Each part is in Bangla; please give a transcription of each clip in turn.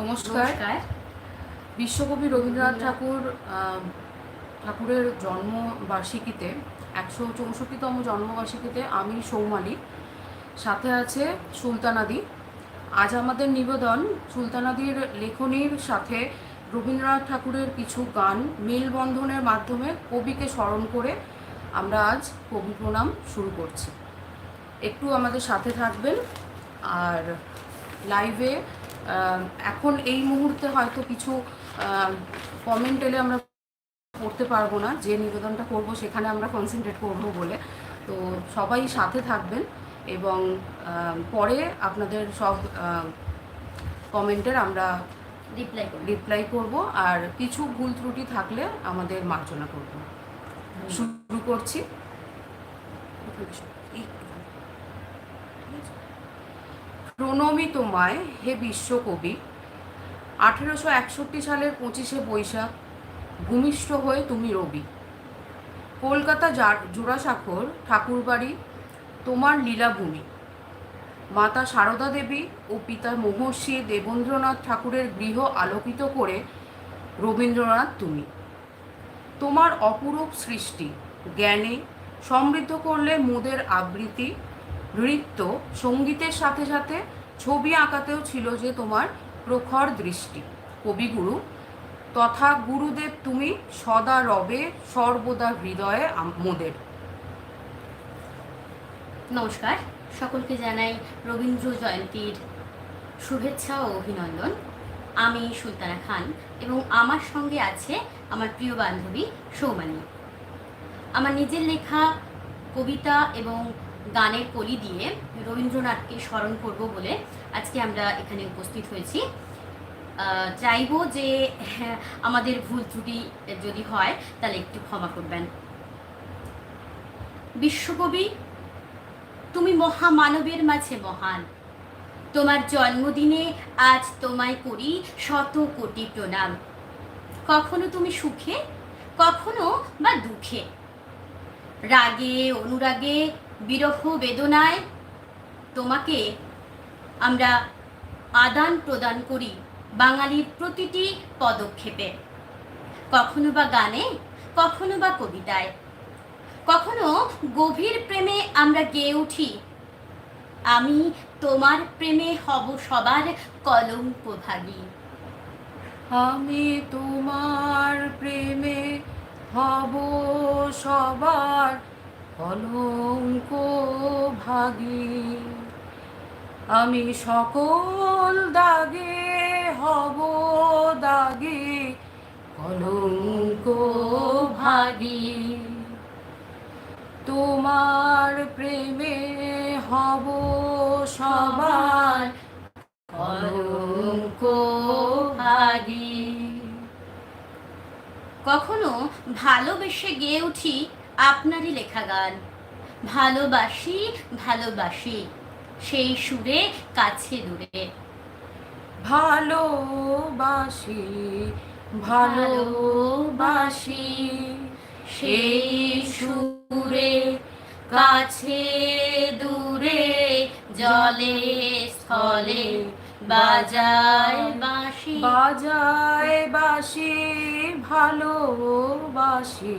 নমস্কার। বিশ্বকবি রবীন্দ্রনাথ ঠাকুর ঠাকুরের জন্মবার্ষিকীতে একশো চৌষট্টিতম জন্মবার্ষিকীতে আমি সৌমালি সাথে আছে সুলতানাদি। আজ আমাদের নিবেদন সুলতানাদির লেখনীর সাথে রবীন্দ্রনাথ ঠাকুরের কিছু গান মেলবন্ধনের মাধ্যমে কবিকে স্মরণ করে আমরা আজ কবি প্রণাম শুরু করছি। একটু আমাদের সাথে থাকবেন আর লাইভে এখন এই মুহূর্তে হয়তো কিছু কমেন্ট এলে আমরা পড়তে পারব না যে নিবেদনটা করব সেখানে আমরা কনসেন্ট্রেট করব বলে। তো সবাই সাথে থাকবেন এবং পরে আপনাদের সব কমেন্টের আমরা রিপ্লাই রিপ্লাই করব আর কিছু ভুল ত্রুটি থাকলে আমাদের মার্জনা করব। শুরু করছি। প্রণমী তোমায় হে বিশ্বকবি। আঠেরোশো একষট্টি সালের পঁচিশে বৈশাখ, ভূমিষ্ঠ হয়ে তুমি রবি। কলকাতা জোড়াসাঁকোর ঠাকুরবাড়ি, তোমার লীলাভূমি। মাতা সারদা দেবী ও পিতা মহর্ষি দেবেন্দ্রনাথ ঠাকুরের গৃহ আলোকিত করে রবীন্দ্রনাথ তুমি। তোমার অপরূপ সৃষ্টি, জ্ঞানে সমৃদ্ধ করলে মোদের আবৃত্তি নৃত্য সঙ্গীতের সাথে সাথে ছবি আঁকাতেও ছিল যে তোমার প্রখর দৃষ্টি। কবিগুরু, তথা গুরুদেব তুমি সদা রবে, সর্বদা হৃদয়ে মোদের। নমস্কার, সকলকে জানাই রবীন্দ্র জয়ন্তীর শুভেচ্ছা ও অভিনন্দন। আমি সুলতানা খান এবং আমার সঙ্গে আছে আমার প্রিয় বান্ধবী সৌমানি আমার নিজের লেখা, কবিতা এবং গানের কলি দিয়ে রবীন্দ্রনাথকে স্মরণ করব বলে আজকে আমরা এখানে উপস্থিত হয়েছি। চাইব যে, আমাদের ভুল ত্রুটি যদি হয়, তাহলে একটু ক্ষমা করবেন। বিশ্বকবি, তুমি মহামানবের মাঝে মহান। তোমার জন্মদিনে আজ তোমায় করি শত কোটি প্রণাম। কখনো তুমি সুখে, কখনো বা দুঃখে। রাগে, অনুরাগে বিরহ বেদনায় তোমাকে আমরা আদান প্রদান করি বাঙালির প্রতিটি পদক্ষেপে। কখনো বা গানে, কখনো বা কবিতায়। কখনো গভীর প্রেমে আমরা গেয়ে উঠি। আমি তোমার প্রেমে হব সবার কলঙ্ক ভাগী আমি তোমার প্রেমে হব সবার কলঙ্ক ভাগী। আমি সকল দাগে হব দাগে কলঙ্ক ভাগী। তোমার প্রেমে হব সবার কলঙ্ক কখনো ভালোবেসে গেয়ে উঠি আপনারই লেখা গান। ভালোবাসি ভালোবাসি সেই সুরে কাছে দূরে। ভালোবাসি ভালোবাসি সেই সুরে কাছে দূরে জলে স্থলে বাজায় বাঁশি। বাজায় বাসি ভালোবাসি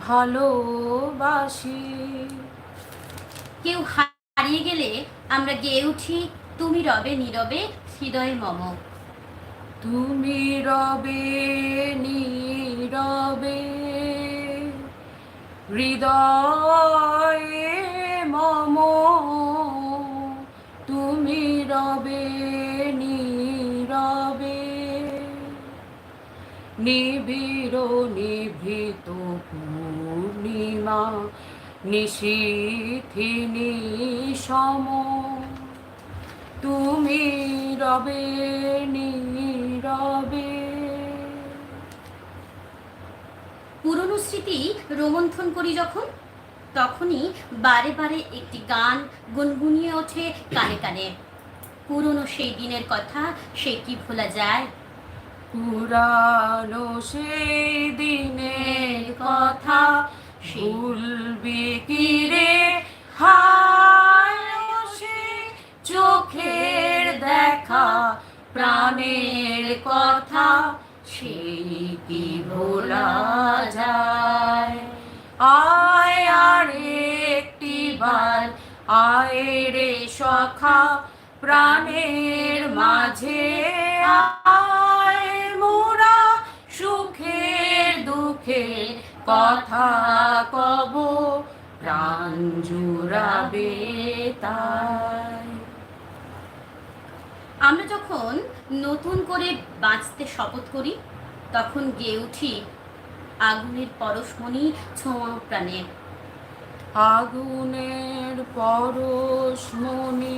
ভালোবাসি। কেউ হারিয়ে গেলে আমরা গেয়ে উঠি তুমি রবে নীরবে হৃদয়ে মম। তুমি রবে নীরবে হৃদয়ে মম। তুমি রবে নিবিড়, নিভৃত পূর্ণিমা, নিশীথিনী সম। তুমি রবে, নীরবে। রবে পুরনো স্মৃতি রোমন্থন করি যখন, তখনই বারে বারে একটি গান গুনগুনিয়ে ওঠে কানে কানে। পুরনো সেই দিনের কথা, সে কি ভোলা যায়? পুরানো সেই দিনের কথা ভুলবি কি রে? হায় সে চোখের দেখা, প্রাণের কথা সেই কি ভোলা যায়? আয় আর একটি বার আয় রে সখা প্রাণের মাঝে আয় মোরা সুখের দুঃখে কথা কব প্রাণ জুড়াবে তাই। আমরা যখন নতুন করে বাঁচতে শপথ করি তখন গেয়ে উঠি আগুনের পরশমণি ছোঁয়া প্রাণে। আগুনের পরশমণি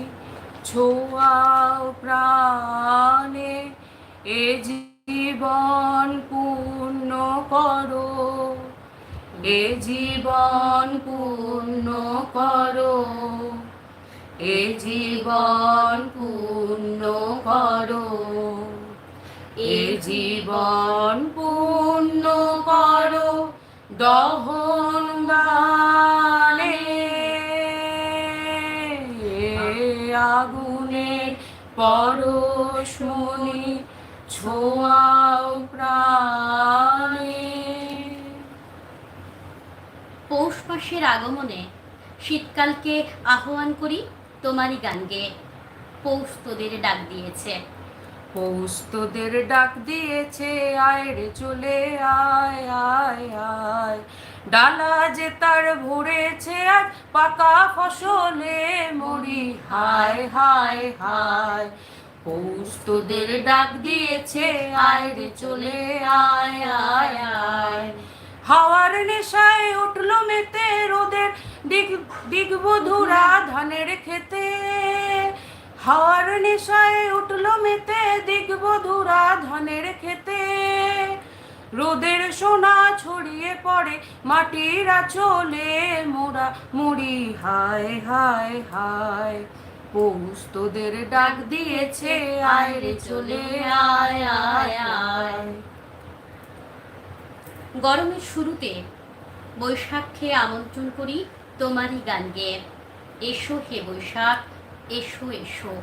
ছোঁয়াও প্রাণে এ জীবন পূর্ণ করো, এ জীবন পূর্ণ করো, এ জীবন পূর্ণ করো, এ জীবন পূর্ণ করো, দহন গানে পরশমণি ছোঁয়াও প্রাণে। পৌষ মাসের আগমনে শীতকালকে আহ্বান করি তোমারই গান গেয়ে পৌষ তোদের ডাক দিয়েছে। পৌষ তোদের ডাক দিয়েছে আয় রে চলে আয় আয় আয়। ডালা যে তার ভরেছে আর পাকা ফসলে মরি। হায় হায় হায়। পৌষ ডাক দিয়েছে, আয় রে চলে, আয় আয় আয়। হাওয়ার নেশায় উঠল মেতে রোদের দিগ, দিগবধুরা ধানের খেতে হাওয়ার নেশায় উঠল মেতে দিগবধুরা ধানের খেতে রোদের সোনা ছড়িয়ে পড়ে মাটির আচলে, মোরা মুড়ি, হায় হায় হায়। পৌষ তোদের ডাক দিয়েছে, আয় রে চলে আয় আয় আয়। গরমের শুরুতে বৈশাখকে আমন্ত্রণ করি তোমারই গান গেয়ে। এসো হে বৈশাখ, এসো এসো।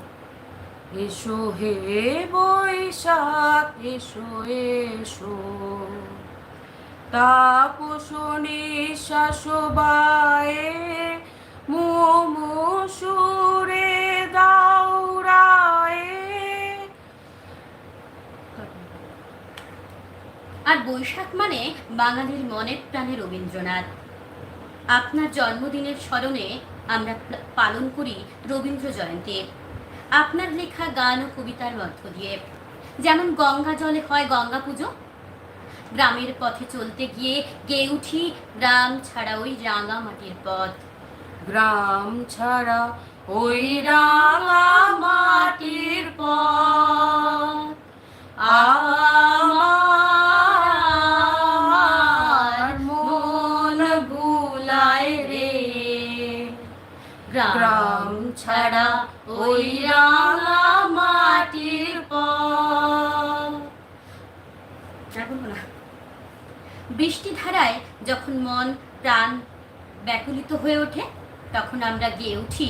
এসো হে বৈশাখ, এসো এসো। তাপস নিঃশ্বাস বায়ে মোমো সুরে দাউরায়ে আর বৈশাখ মানে বাঙালির মনের প্রাণে রবীন্দ্রনাথ। আপনার জন্মদিনের স্মরণে আমরা পালন করি রবীন্দ্র জয়ন্তী। আপনার লেখা গান ও কবিতার মধ্য দিয়ে। যেমন গঙ্গা জলে হয় গঙ্গা পুজো। গ্রামের পথে চলতে গিয়ে গেয়ে উঠি গ্রাম ছাড়া ওই রাঙা মাটির পথ। গ্রাম ছাড়া ওই রাঙা মাটির পথ আমার মন ভুলায় রে গ্রাম ছাড়া ওই রাঙা মাটির পথ। বৃষ্টি ধারায় যখন মন প্রাণ ব্যাকুলিত হয়ে ওঠে তখন আমরা গেয়ে উঠি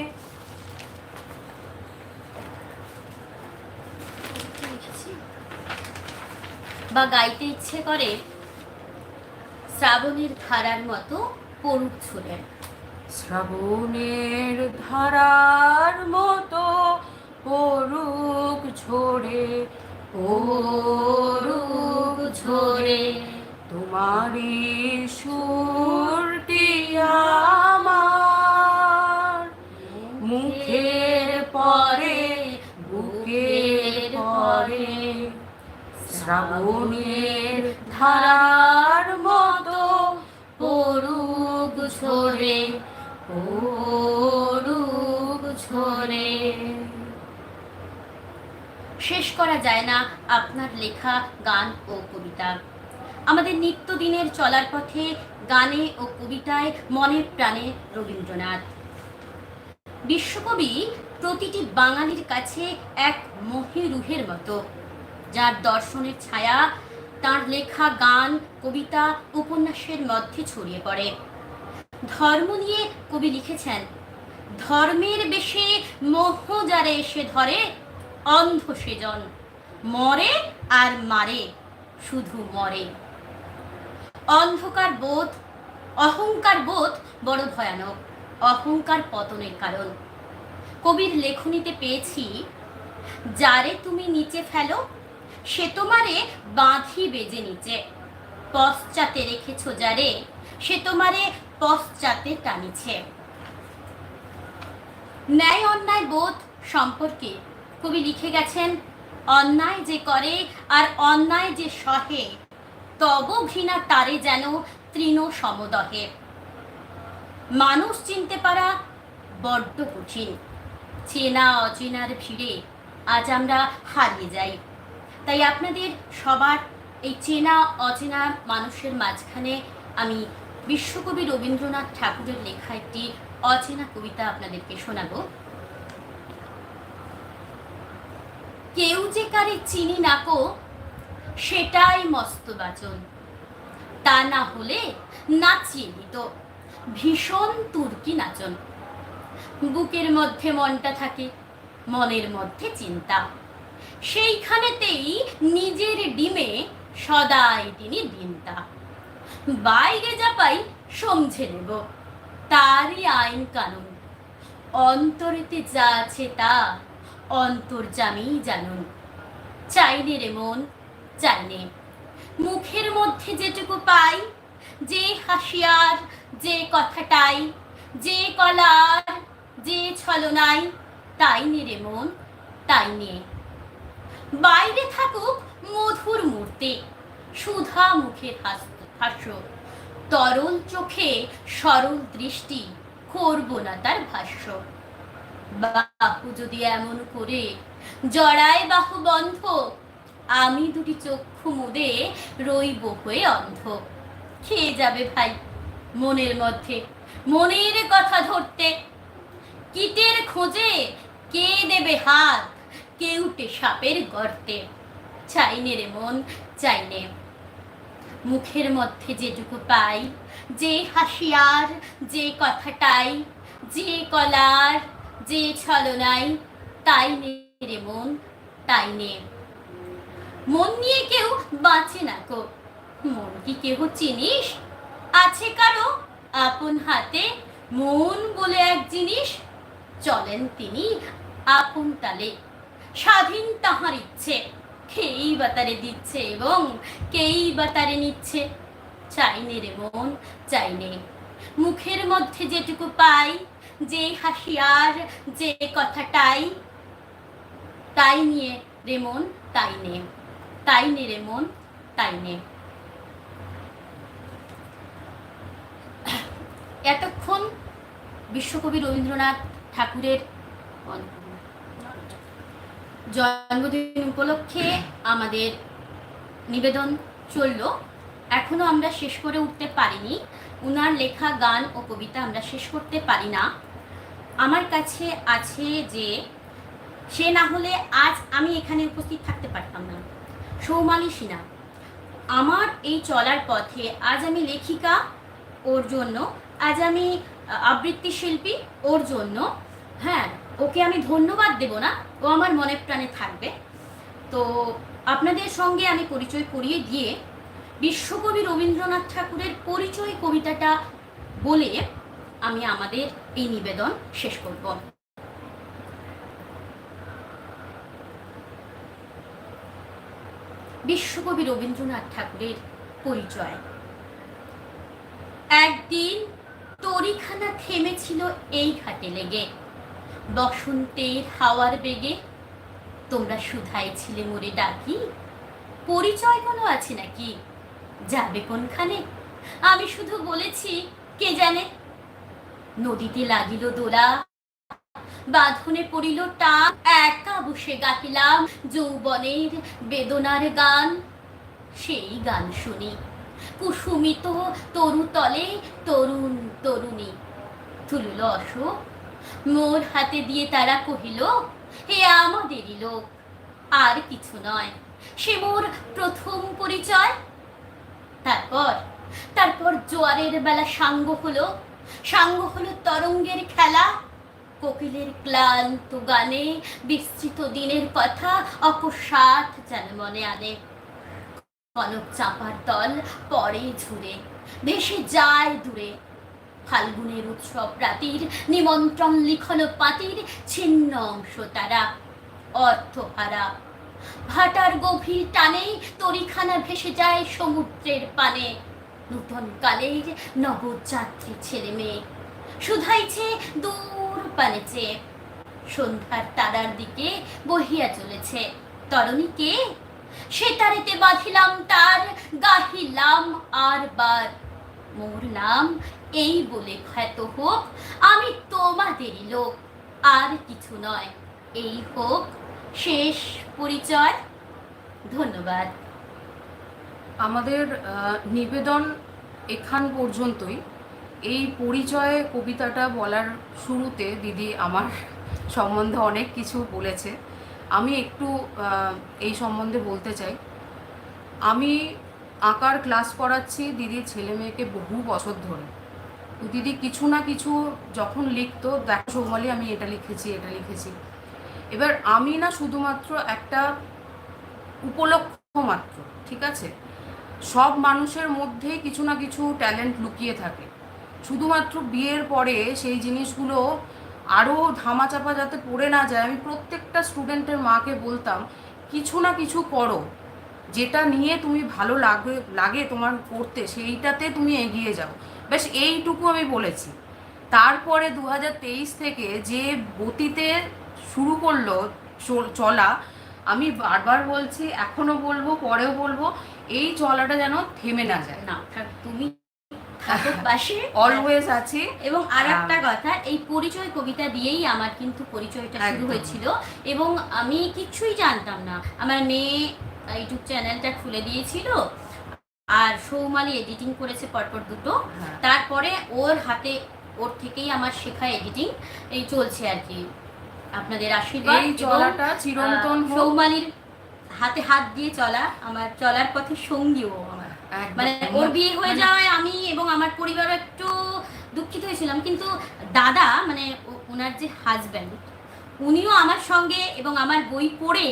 বা গাইতে ইচ্ছে করে, শ্রাবণের ধারার মতো পড়ুক ছুড়ে শ্রাবণের ধারার মতো পরুক ঝরে পরুক ঝরে, তোমারই সুরটি আমার শ্রাবণের ধারার মতো পড়ুক শেষ করা যায় না আপনার লেখা, গান ও কবিতা। আমাদের নিত্যদিনের চলার পথে গানে ও কবিতায় মনে প্রাণে রবীন্দ্রনাথ। বিশ্বকবি প্রতিটি বাঙালির কাছে এক মহিরুহের মতো। যার দর্শনের ছায়া তার লেখা, গান, কবিতা, উপন্যাসের মধ্যে ছড়িয়ে পড়ে। ধর্ম নিয়ে কবি লিখেছেন, ধর্মের বেশে মোহ যারে এসে ধরে, অন্ধ সেজন। মরে আর মারে, শুধু মরে। অন্ধকার বোধ, অহংকার বোধ বড় ভয়ানক, অহংকার পতনের কারণ। কবির লেখনীতে পেয়েছি, যারে তুমি নিচে ফেলো সে তোমারে বাঁধি বেজে নিচে। পশ্চাতে রেখেছ যারে, সে তোমারে পশ্চাতে টানিছে। ন্যায় অন্যায় বোধ সম্পর্কে কবি লিখে গেছেন, অন্যায় যে করে আর অন্যায় যে সহে, তব ঘৃণা তারে যেন তৃণ সমদহে। মানুষ চিনতে পারা বড্ড কঠিন। চেনা অচেনার ভিড়ে আজ আমরা হারিয়ে যাই। তাই আপনাদের সবার এই চেনা, অচেনা মানুষের মাঝখানে আমি বিশ্বকবি রবীন্দ্রনাথ ঠাকুরের লেখা একটি অচেনা কবিতা আপনাদেরকে শোনাবো। কেউ যে কারে চিনি নাকো সেটাই মস্ত বাচন। তা না হলে নাচিয়ে দিত ভীষণ তুর্কি নাচন। বুকের মধ্যে মনটা থাকে, মনের মধ্যে চিন্তা। সেইখানেতেই নিজের ডিমে সদাই তিনি দিনতা। বাইরে যা পাই সমঝে নেব। তারই আইন কানুন। অন্তরেতে যা আছে তা অন্তর্জামী জানুন। চাইনে রে মন চাইনে মুখের মধ্যে যেটুকু পাই, যে হাসিয়ার, যে কথাটাই, যে কলার, যে ছলনাই, তাই নে রে মন, তাই নে। বাইরে থাকুক মধুর মূর্তি। সুধা হাস- হাস্য। তরল চোখে সরল দৃষ্টি করব না তার ভাষ্য। বাহু যদি এমন করে, জড়ায় বাহু বন্ধ, আমি দুটি চক্ষু মুদে রইব হয়ে অন্ধ। খেয়ে যাবে ভাই মনের মধ্যে, মনের কথা ধরতে? কীটের খোঁজে কে দেবে হাত? কেউটে সাপের গর্তে। চাইনে রে মন, চাইনে। মুখের মধ্যে যেটুকু পাই, যে হাসিয়ার, যে কথাটাই, যে কলার, যে ছলনাই, তাই নে মন, তাই নে। মন নিয়ে কেউ বাঁচে না কো মন কি কেহ চিনিস? আছে কারও আপন হাতে মন বলে এক জিনিস? চলেন তিনি আপন তালে। স্বাধীন তাহার ইচ্ছে। কেই বা তারে দিচ্ছে এবং কেই বা তারে নিচ্ছে? চাইনে রে মন, চাইনে। মুখের মধ্যে যেটুকু পাই, যে হাসিয়ার যে কথাটাই, তাই নিয়ে রে মন, তাই নে। তাই নে রে মন, তাই নে। এতক্ষণ বিশ্বকবি রবীন্দ্রনাথ ঠাকুরের জন্মদিন উপলক্ষে আমাদের নিবেদন চলল। এখনও আমরা শেষ করে উঠতে পারিনি। উনার লেখা, গান ও কবিতা আমরা শেষ করতে পারি না। আমার কাছে আছে যে, সে না হলে আজ আমি এখানে উপস্থিত থাকতে পারতাম না। সৌমালি সিনহা, আমার এই চলার পথে আজ আমি লেখিকা ওর জন্য, আজ আমি আবৃত্তি শিল্পী ওর জন্য। হ্যাঁ ওকে আমি ধন্যবাদ দেব না, ও আমার মনে প্রাণে থাকবে। তো আপনাদের সঙ্গে আমি পরিচয় করিয়ে দিয়ে বিশ্বকবি রবীন্দ্রনাথ ঠাকুরের পরিচয় কবিতাটা বলে আমি আমাদের এই নিবেদন শেষ করব। বিশ্বকবি রবীন্দ্রনাথ ঠাকুরের পরিচয়। একদিন তরিখানা থেমেছিল এই ঘাটে লেগে। বসন্তের হাওয়ার বেগে তোমরা শুধাই ছিলে মোরে ডাকি। পরিচয় কোনো আছে নাকি? যাবে কোনখানে? আমি শুধু বলেছি, কে জানে? নদীতে লাগিল দোলা, বাঁধনে পড়িল টান, একা বসে গাহিলাম যৌবনের বেদনার গান। সেই গান শুনি, কুসুমিত তরুতলে তরুণ তরুণী তুলল অশোক মোর হাতে দিয়ে তারা কহিল, হে আমাদেরই লোক, আর কিছু নয়। সে মোর প্রথম পরিচয়। তারপর তারপর জোয়ারের বেলা সাঙ্গ হলো। সাঙ্গ হলো তরঙ্গের খেলা। কোকিলের ক্লান্ত গানে বিস্তৃত দিনের কথা অকস্মাৎ যেন মনে আনে। কনক চাপার দল পরে ঝুরে ভেসে যায় দূরে। ফাল্গুনের উৎসব রাতির, নিমন্ত্রণ লিখন পাতির, ছিন্ন অংশ তারা, অর্থহারা। ভাটার গভীর টানে তরিখানা ভেসে যায় সমুদ্রের পানে। নূতন কালের নবযাত্রী ছেলে মেয়ে শুধাইছে দূর পানে চেয়ে। সন্ধ্যার তারার দিকে বহিয়া চলেছে। তরণীকে সে তারেতে বাঁধিলাম তার, গাহিলাম আর বার। মোর নাম এই বলে খ্যাত হোক, আমি তোমাদেরই লোক। আর কিছু নয়। এই হোক, শেষ পরিচয়। ধন্যবাদ। আমাদের নিবেদন এখান পর্যন্তই। এই পরিচয়ে কবিতাটা বলার শুরুতে দিদি আমার সম্বন্ধে অনেক কিছু বলেছে। আমি একটু এই সম্বন্ধে বলতে চাই। আমি আঁকার ক্লাস করাচ্ছি দিদির ছেলে মেয়েকে বহু বছর ধরে। দিদি কিছু না কিছু যখন লিখতো, দেখ সৌমালি, আমি এটা লিখেছি এটা লিখেছি। এবার আমি না শুধুমাত্র একটা উপলক্ষ মাত্র, ঠিক আছে? সব মানুষের মধ্যেই কিছু না কিছু ট্যালেন্ট লুকিয়ে থাকে। শুধুমাত্র বিয়ের পরে সেই জিনিসগুলো আরও ধামাচাপা যাতে পড়ে না যায়, আমি প্রত্যেকটা স্টুডেন্টের মাকে বলতাম, কিছু না কিছু করো। যেটা নিয়ে তুমি ভালো লাগে লাগে তোমার করতে সেইটাতে তুমি এগিয়ে যাও। বেশ এইটুকু আমি বলেছি। তারপরে দু হাজার তেইশ থেকে যে গতিতে শুরু করল চল- আমি বারবার বলছি এখনও বলব পরেও বলব এই চলাটা যেন থেমে না যায়। না তুমি পাশে অলওয়েজ আছি। এবং আর একটা কথা এই পরিচয় কবিতা দিয়েই আমার কিন্তু পরিচয়টা শুরু। হয়েছিল। এবং আমি কিছুই জানতাম না। আমার মেয়ে ইউটিউব চ্যানেলটা খুলে দিয়েছিল। আর সৌমালি এডিটিং করেছে পরপর দুটো। হ্যাঁ। তারপরে ওর হাতে ওর থেকেই আমার শেখা এডিটিং এই চলছে আর কি। আপনাদের আশীর্বাদ চলাটা চিরন্তন সৌমালির হাতে হাত দিয়ে চলা আমার চলার পথে সঙ্গীও আমার। মানে ওর বিয়ে হয়ে মানে- যাওয়ায় আমি এবং আমার পরিবারও একটু দুঃখিত হয়েছিলাম। কিন্তু দাদা মানে ওনার যে হাজব্যান্ড উনিও আমার সঙ্গে এবং আমার বই পড়ে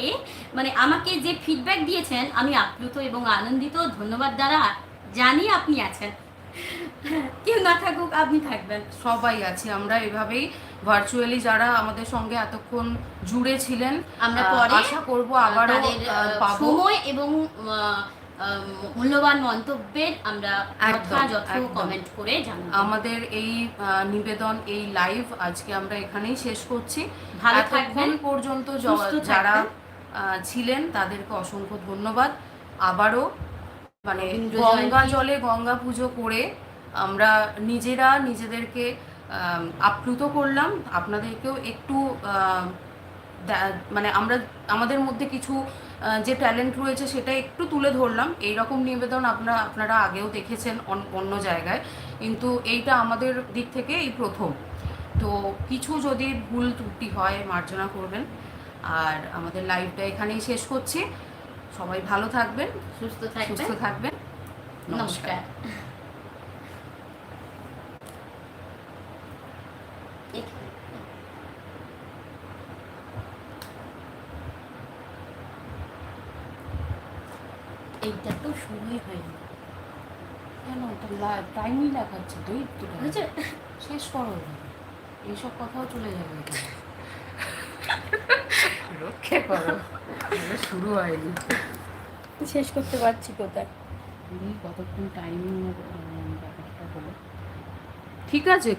মানে আমাকে যে ফিডব্যাক দিয়েছেন আমি আপ্লুত এবং আনন্দিত। ধন্যবাদ দ্বারা জানি আপনি আছেন। কেউ না থাকুক আপনি থাকবেন। সবাই আছি আমরা এভাবেই ভার্চুয়ালি যারা আমাদের সঙ্গে এতক্ষণ জুড়ে ছিলেন আমরা পরে আশা করব পাবো। সময় এবং মূল্যবান মন্তব্যের আমরা কমেন্ট করে জানাব। আমাদের এই নিবেদন এই লাইভ আজকে আমরা এখানেই শেষ করছি। ভালো থাকবেন পর্যন্ত যারা। ছিলেন তাদেরকে অসংখ্য ধন্যবাদ। আবারও মানে গঙ্গা জলে গঙ্গা পুজো করে আমরা নিজেরা নিজেদেরকে আপ্লুত করলাম। আপনাদেরকেও একটু মানে আমরা আমাদের মধ্যে কিছু যে ট্যালেন্ট রয়েছে সেটা একটু তুলে ধরলাম। এই রকম নিবেদন আপনারা আপনারা আগেও দেখেছেন অন- অন্য জায়গায়। কিন্তু এইটা আমাদের দিক থেকে এই প্রথম। তো কিছু যদি ভুল ত্রুটি হয় মার্জনা করবেন। আর আমাদের লাইভটা এখানেই শেষ করছি। সবাই ভালো থাকবেন সুস্থ থাকবেন। সুস্থ থাকবেন নমস্কার এইটা তো শুরুই হয়নি। কেন? টাইমই দেখাচ্ছে তো একটু শেষ করো এইসব কথাও চলে যাবে রক্ষে করো। শুরু হয়নি। শেষ করতে পারছি কোথায়? দেখি কতক্ষণ টাইমিং ব্যাপারটা হলো ঠিক আছে